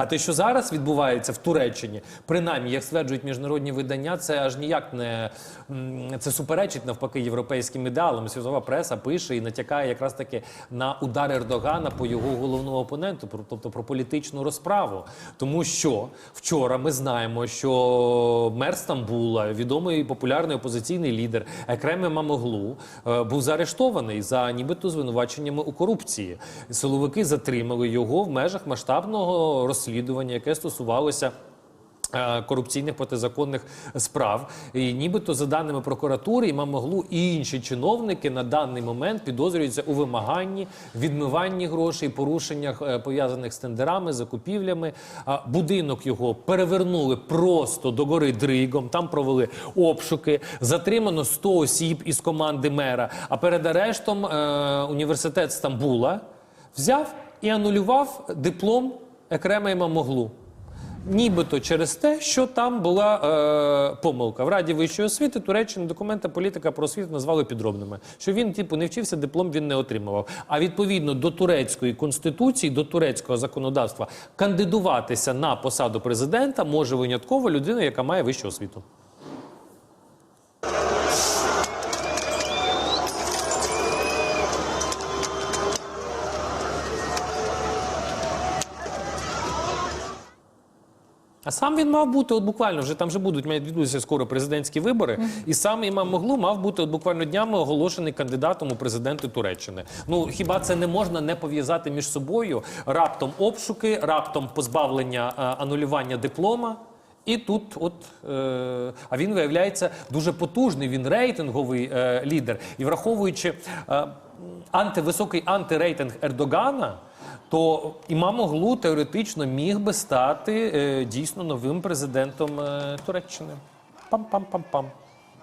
А те, що зараз відбувається в Туреччині, принаймні, як стверджують міжнародні видання, це аж ніяк не це суперечить навпаки європейським ідеалам. Світова преса пише і натякає якраз таки на удар Ердогана по його головному опоненту, тобто про політичну розправу. Тому що вчора ми знаємо, що мер Стамбула, відомий популярний опозиційний лідер Екрем Мамоглу, е, був заарештований за нібито звинуваченнями у корупції. Силовики затримали його в межах масштабного розслідування, яке стосувалося. е, Корупційних протизаконних справ, і нібито за даними прокуратури, Імам Оглу і інші чиновники на даний момент підозрюються у вимаганні, відмиванні грошей, порушеннях е, пов'язаних з тендерами, закупівлями. Будинок його перевернули просто до гори Дригом. Там провели обшуки. Затримано 100 осіб із команди мера. А перед арештом е, університет Стамбула взяв і анулював диплом Екрема Імамоглу. Нібито через те, що там була е, помилка. В Раді вищої освіти Туреччини документи політика про освіту назвали підробними. Що він, типу, не вчився, диплом він не отримував. А відповідно до турецької конституції, до турецького законодавства, кандидуватися на посаду президента може винятково людина, яка має вищу освіту. А сам він мав бути, от буквально вже там вже будуть мають відбутися скоро президентські вибори, і сам Імам Моглу мав бути от буквально днями оголошений кандидатом у президенти Туреччини. Ну хіба це не можна не пов'язати між собою раптом обшуки, раптом позбавлення е, анулювання диплома? І тут, от е, а він виявляється дуже потужний. Він рейтинговий е, лідер. І враховуючи е, антивисокий антирейтинг Ердогана, то Імамоглу теоретично міг би стати е, дійсно новим президентом е, Туреччини. Пам-пам-пам-пам.